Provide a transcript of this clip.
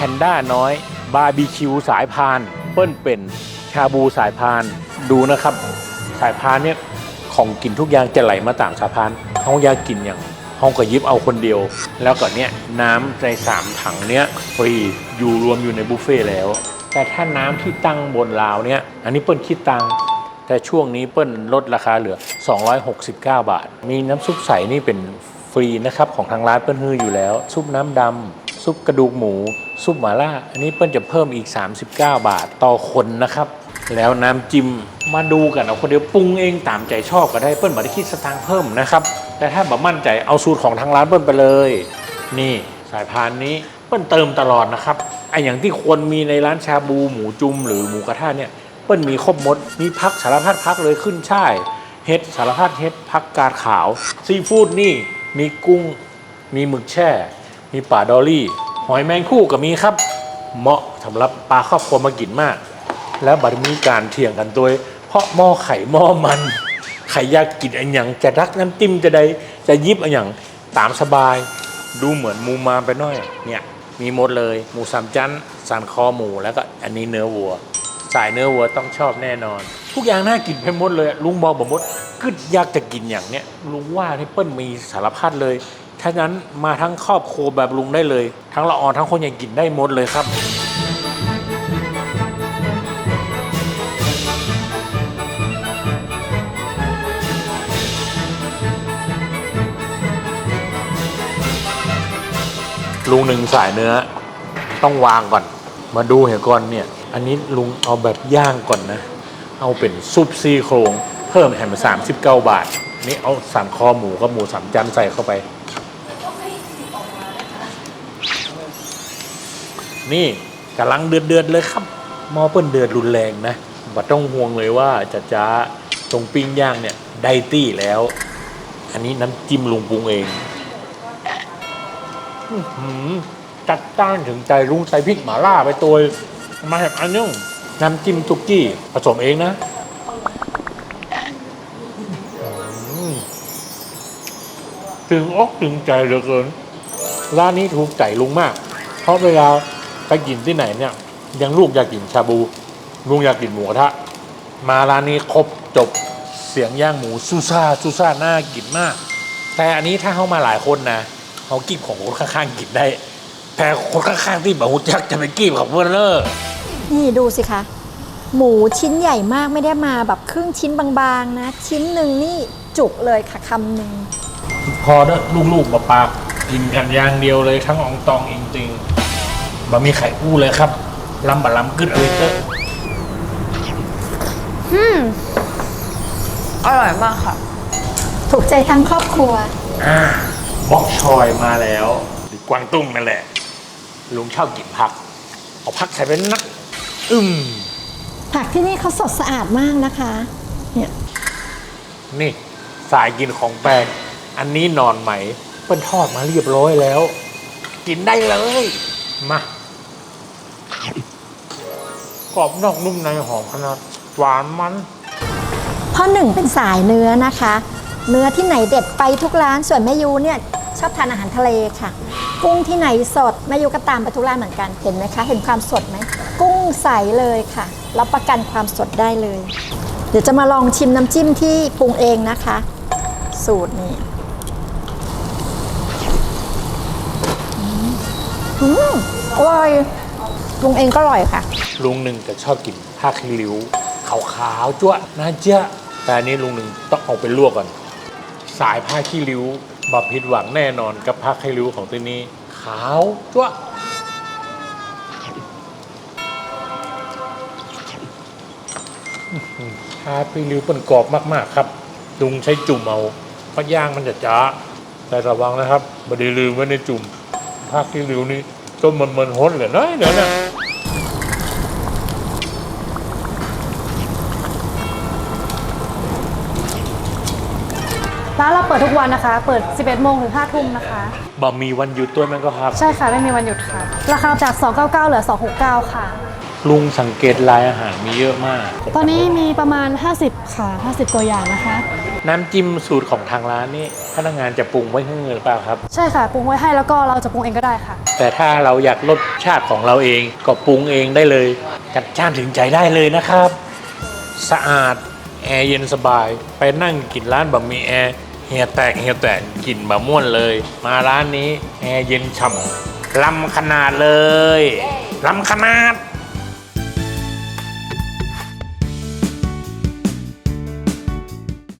พนด้าน้อย บาร์บีคิวสายพาน เปิ้ลเป็นชาบูสายพาน ดูนะครับ สายพานเนี่ยของกินทุกอย่างจะไหลมาต่างสายพานเขาอยากกินอย่างห้องก็ยิบเอาคนเดียว แล้วก็เนี่ยน้ำในสามถังเนี้ยฟรีอยู่รวมอยู่ในบุฟเฟ่ต์แล้ว แต่ถ้าน้ำที่ตั้งบนราวเนี่ยอันนี้เปิ้ลคิดตังแต่ช่วงนี้เปิ้ลลดราคาเหลือ 269 บาท มีน้ำซุปใสนี่เป็นฟรีนะครับของทางร้านเปิ้ลฮืออยู่แล้ว ซุปน้ำดำ ซุปกระดูกหมู ซุปหม่าล่า อันนี้เปิ้ลจะเพิ่มอีก 39 บาทต่อคนนะครับ แล้วน้ำจิ้มมาดูกันเอาคนเดียวปรุงเองตามใจชอบก็ได้เปิ้ลไม่ได้คิดสตางค์เพิ่มนะครับ แต่ถ้าแบบมั่นใจเอาสูตรของทางร้านเปิ้ลไปเลย นี่สายพานนี้เปิ้ลเติมตลอดนะครับไออย่างที่ควรมีในร้านชาบูหมูจุ่มหรือหมูกระทะเนี่ยเปิ้ลมีครบหมดมีพักสารพัดพักเลยขึ้นช่ายเฮ็ดสารพัดเฮ็ดพักกาดขาว ซีฟู้ดนี่มีกุ้งมีหมึกแช่ มีป่าดอลลี่ หอยแมงคู่ก็มีครับ เหมาะสำหรับปลาครอบครัวมากินมาก แล้วบัดมีการเถียงกันตัวเพราะหม้อไข่หม้อมันใครอยากกินอันยังจะรักน้ำจิ้มจะได้จะยิบอันยังตามสบาย ดูเหมือนหมูมาไปหน่อย เนี่ยมีหมดเลยหมูสามชั้นสันคอหมูแล้วก็อันนี้เนื้อวัว สายเนื้อวัวต้องชอบแน่นอน ทุกอย่างน่ากินไปหมดเลยลุงบอกบอกหมดก็อยากจะกินอย่างเนี้ยลุงว่าที่เปิ้ลมีสารพัดเลย ถ้างั้นมาทั้งครอบครัวแบบลุงได้เลย ทั้งละออนทั้งคนยังกินได้หมดเลยครับ ลุงหนึ่งสายเนื้อ ต้องวางก่อน มาดูเห็นก่อนเนี่ย อันนี้ลุงเอาแบบย่างก่อนนะ เอาเป็นซุปซี่โครง เพิ่มแหมสามสิบเก้าบาท นี่เอาสันคอหมูกับหมูสามจันใส่เข้าไป นี่กำลังเดือดเดือดเลยครับมอเปิ้ลเดือดรุนแรงนะบัดต้องห่วงเลยว่าจะจ้าตรงปิ้งย่างเนี่ยได้ตี้แล้ว อันนี้น้ำจิ้มลุงปรุงเองหือจัดจ้านถึงใจลุงใส่พริกหม่าล่าไปตัวมาแบบอันนึงน้ำจิ้มตุกี้ผสมเองนะถึงอกถึงใจเหลือเกินร้านนี้ถูกใจลุงมาก เพราะเวลา ไปกินที่ไหนเนี่ยยังลูกอยากกินชาบูลุงอยากกินหมูกระทะมาร้านนี้ครบจบเสียงย่างหมูซูซ่าซูซ่าน่ากินมาก แต่อันนี้ถ้าเข้ามาหลายคนนะเขากีบของคนข้างๆกินได้ แต่คนข้างๆที่แบบหูจักจะไปกีบของเพื่อนเลอนี่ดูสิคะ หมูชิ้นใหญ่มากไม่ได้มาแบบครึ่งชิ้นบางๆนะ ชิ้นหนึ่งนี่จุกเลยค่ะคำหนึ่งพอเด้อลูกๆมาปากกินกันอย่างเดียวเลยทั้งอองตองจริงๆ บะมีไข่อู้เลยครับลำบะลำกึดเลยเตอร์อร่อยมากค่ะ ถูกใจทั้งครอบครัว อ่าบ็อกชอยมาแล้วหรือกวางตุ้งนั่นแหละ ลุงชอบกินผัก เอาผักใส่เป็นนักอึมผักที่นี่เขาสดสะอาดมากนะคะ เนี่ยนี่สายกินของแปลกอันนี้นอนไหม เปิ้นทอดมาเรียบร้อยแล้ว กินได้เลย มา กรอบนอกนุ่มในหอมขนาดหวานมันพ่อหนึ่งเป็นสายเนื้อนะคะ เนื้อที่ไหนเด็ดไปทุกร้านส่วนแม่ยูเนี่ยชอบทานอาหารทะเลค่ะ กุ้งที่ไหนสดแม่ยูก็ตามไปทุกร้านเหมือนกันเห็นไหมคะ เห็นความสดไหมกุ้งใสเลยค่ะรับประกันความสดได้เลย เดี๋ยวจะมาลองชิมน้ำจิ้มที่ปรุงเองนะคะ สูตรนี้อืมอืมอร่อย ปรุงเองก็อร่อยค่ะ ลุงหนึ่งก็ชอบกินผ้าคีริ้วขาวๆจ้วะน่าเจ้าแต่อันนี้ลุงหนึ่งต้องเอาไปลวกก่อน สายผ้าขี้ริ้วบับผิดหวังแน่นอนกับผ้าขี้ริ้วของตัวนี้ ขาวจ้วะผ้าขี้ริ้วเป็นกรอบมากๆครับลุงใช้จุ่มเอาเพราะย่างมันจะจ้าแต่ระวังนะครับไม่ได้ลืมไว้ในจุ่มผ้าขี้ริ้วนี่ต้มมันมันๆฮดเลยนะเดี๋ยวนะ ร้านเราเปิดทุกวันนะคะ เปิด 11 โมงถึง 5 ทุ่มนะคะบ่มีวันหยุดตัวแมันก็ครับ ใช่ค่ะ ไม่มีวันหยุดค่ะ ราคาจาก 299 เหลือ 269 ค่ะ ลุงสังเกตลายอาหารมีเยอะมาก ตอนนี้มีประมาณ 50 ค่ะ 50 ตัวอย่างนะคะ น้ำจิ้มสูตรของทางร้านนี่พนักงานจะปรุงไว้ให้เงินหรือเปล่าครับ ใช่ค่ะ ปรุงไว้ให้แล้วก็เราจะปรุงเองก็ได้ค่ะ แต่ถ้าเราอยากรสชาติของเราเองก็ปรุงเองได้เลยจัดจ้านถึงใจได้เลยนะครับ สะอาดแอร์เย็นสบาย ไปนั่งกินร้านบะหมี่แอร์ เฮียแตกเฮียแตกกินบะม่วนเลย มาร้านนี้แอร์เย็นฉ่ำล้ำขนาดเลยล้ำขนาด